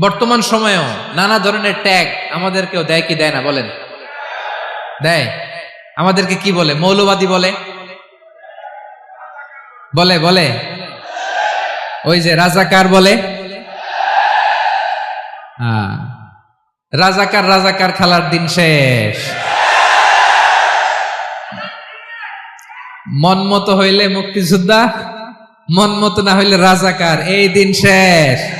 বর্তমান সময়েও নানা ধরনের ট্যাগ আমাদেরকেও দেয় কি দেয় না বলেন? দেয়। আমাদেরকে কি বলে? মৌলবাদী বলে? বলে বলে? ওই যে রাজাকার বলে? হ্যাঁ। রাজাকার রাজাকার খেলার দিন শেষ। মন মতো হইলে মুক্তিযোদ্ধা, মন মতো না হইলে রাজাকার, এই দিন শেষ।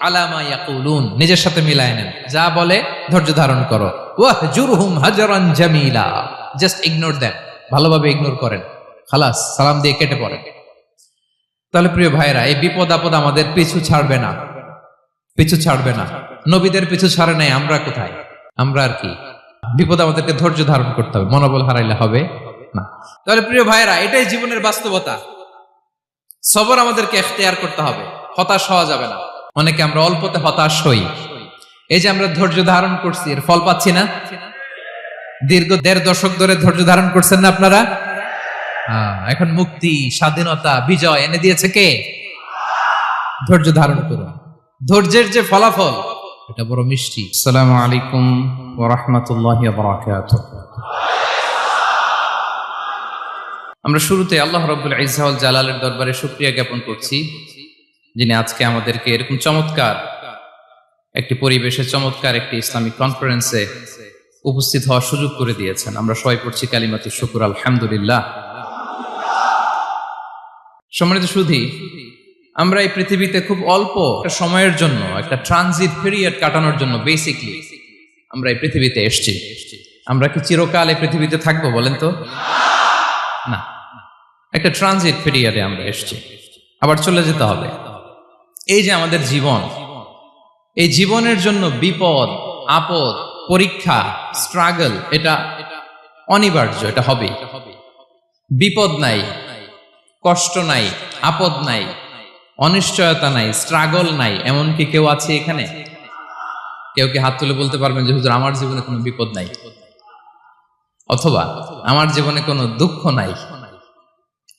আলামা ইয়াকুলুন। নিজের সাথে মিলায় নেন। যা বলে ধৈর্য ধারণ করো। জামিলা। জাস্ট ইগনোর দেন ভালোভাবে ইগনোর করেন। খালাস, সালাম দিয়ে কেটে পড়েন। তাহলে প্রিয় ভাইরা এই বিপদ আপদ আমাদের পিছু ছাড়বে না। পিছু ছাড়বে না। নবীদের পিছু ছাড়ে নাই, আমরা কোথায়? আমরা আর কি? বিপদ আমাদেরকে ধৈর্য ধারণ করতে হবে। মনোবল হারাইলে হবে না। তাহলে প্রিয় ভাইরা এটাই জীবনের বাস্তবতা। সবর আমাদেরকে এখতিয়ার করতে হবে। হতাশ হওয়া যাবে না। অনেকে আমরা অল্পতে হতাশ হই। এই যে আমরা ধৈর্য ধারণ করছি এর ফল পাচ্ছি না? দীর্ঘ দেড় দশক ধরে ধৈর্য ধারণ করছেন না আপনারা? হ্যাঁ, এখন মুক্তি স্বাধীনতা বিজয় এনে দিয়েছে কে? ধৈর্য ধারণ করুন। ধৈর্যের যে ফলাফল এটা বড় মিষ্টি। আসসালামু আলাইকুম ওয়া বারাকাতুহু। আমরা শুরুতে আল্লাহ রাব্বুল ইজ্জাউল জালালের দরবারে শুকরিয়া জ্ঞাপন করছি, যিনি আজকে আমাদেরকে এরকম চমৎকার একটি পরিবেশে, চমৎকার একটি ইসলামিক কনফারেন্সে উপস্থিত হওয়ার সুযোগ করে দিয়েছেন। আমরা সবাই পড়ছি কালিমাতুর শুকুর, আলহামদুলিল্লাহ। সম্মানিত সুধী, আমরা এই পৃথিবীতে খুব অল্প একটা সময়ের জন্য, একটা ট্রানজিট পিরিয়ড কাটানোর জন্য বেসিকলি আমরা এই পৃথিবীতে এসছি। আমরা কি চিরকাল এই পৃথিবীতে থাকব বলেন তো? না। একটা ট্রানজিট পিরিয়ডে আমরা এসছি। আবার চলে যেতে হবে। এই যে আমাদের জীবন, এই জীবনের জন্য বিপদ, আপদ, পরীক্ষা স্ট্রাগল এটা অনিবার্য, এটা হবে বিপদ নাই, কষ্ট নাই, আপদ নাই, অনিশ্চয়তা নাই স্ট্রাগল নাই, এমন কি কেউ আছে এখানে? কেউ কি হাত তুলে বলতে পারবেন যে, হুজুর, আমার জীবনে কোনো বিপদ নাই? অথবা, আমার জীবনে কোনো দুঃখ নাই?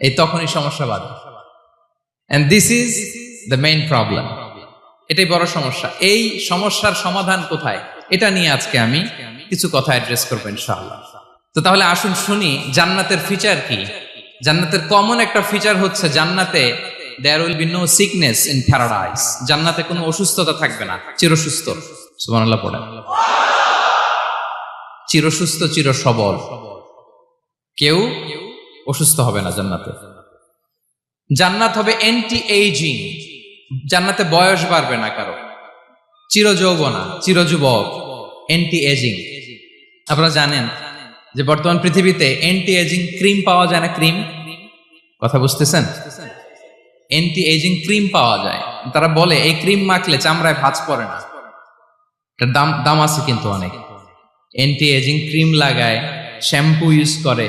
এই তখনই সমস্যা বাদে। And this is the main problem এটাই বড় সমস্যা। এই সমস্যার সমাধান কোথায়? এটা নিয়ে আজকে আমি কিছু কথা অ্যাড্রেস করব ইনশাআল্লাহ। তো তাহলে আসুন শুনি, জান্নাতের ফিচার কি? জান্নাতের কমন একটা ফিচার হচ্ছে জান্নাতে there will be no sickness in paradise জান্নাতে কোনো অসুস্থতা থাকবে না, চিরসুস্থ। সুবহানাল্লাহ পড়ে। চিরসুস্থ চির সবল কেউ অসুস্থ হবে না জান্নাতে। জান্নাত হবে এন্টি এইজিং জান্নাতে বয়স বাড়বে না কারও। চিরযৌবনা, চিরযুবক এন্টি এজিং আপনারা জানেন যে বর্তমান পৃথিবীতে এন্টি এজিং ক্রিম পাওয়া যায় না ক্রিম কথা বুঝতেছেন? এন্টি এজিং ক্রিম পাওয়া যায়। তারা বলে, এই ক্রিম মাখলে চামড়ায় ভাঁজ পড়ে না। এটার দাম দাম আছে কিন্তু অনেক। এন্টি এজিং ক্রিম লাগায় শ্যাম্পু ইউজ করে।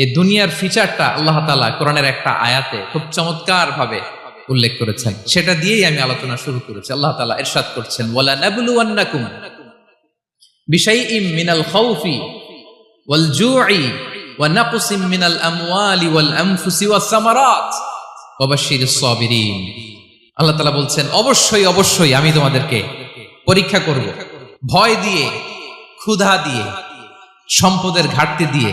এই দুনিয়ার ফিচারটা আল্লাহ তালা কোরআনের একটা আয়াতে খুব চমৎকার ভাবে উল্লেখ করেছেন। সেটা দিয়েই আমি আলোচনা শুরু করেছি। আল্লাহ তালা এরশাদ করছেন ওয়ালা নাবলুয়ান্নাকুম বিশাইইম মিনাল খাউফি ওয়াল জুই ওয়া নাকসিম মিনাল আমওয়ালি ওয়াল আনফুসি ওয়াস সামারাত ওয়া বাশশিরিস সাবিরিন। আল্লাহ তাআলা বলছেন, অবশ্যই অবশ্যই আমি তোমাদেরকে পরীক্ষা করব। ভয় দিয়ে, ক্ষুধা দিয়ে, সম্পদের ঘাটতি দিয়ে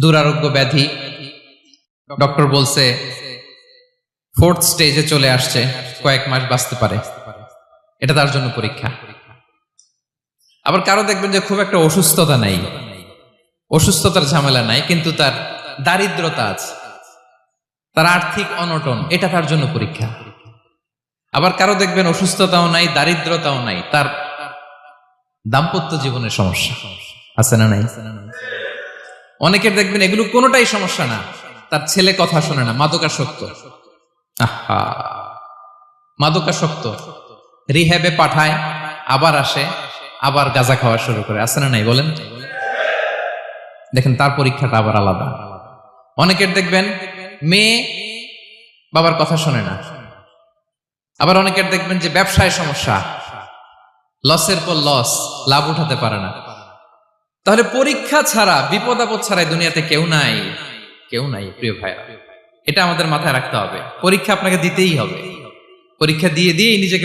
দুরারোগ্য ব্যাধি। ডক্টর বলছে, ফোর্থ স্টেজে চলে আসছে, কয়েক মাস বাঁচতে পারে। এটা তার জন্য পরীক্ষা। আবার কারও দেখবেন যে খুব একটা অসুস্থতা নাই। অসুস্থতার ঝামেলা নাই, কিন্তু তার দারিদ্রতা আছে। তার আর্থিক অনটন, এটা তার জন্য পরীক্ষা। আবার কারও দেখবেন অসুস্থতাও নাই, দারিদ্রতাও নাই, তার দাম্পত্য জীবনের সমস্যা। আছে না নাই? অনেকের দেখবেন এগুলো কোনোটাই সমস্যা না। তার ছেলে কথা শোনে না। মাদকাসক্ত। আহা। মাদকাসক্ত। রিহ্যাবে পাঠায়, আবার আসে, আবার গাঁজা খাওয়া শুরু করে। আছে না নাই? বলেন। দেখেন, তার পরীক্ষাটা আবার আলাদা। অনেকের দেখবেন মেয়ে বাবার কথা শোনে না। আবার অনেকের দেখবেন যে ব্যবসায় সমস্যা। লসের পর লস, লাভ উঠাতে পারে না। তাহলে পরীক্ষা ছাড়া, বিপদ আপদ ছাড়াই দুনিয়াতে কেউ নাই। কেউ নাই, প্রিয় ভাইয়া এটা আমাদের মাথায় রাখতে হবে। পরীক্ষা আপনাকে দিতেই হবে। পরীক্ষা দিয়ে দিয়েই নিজেকে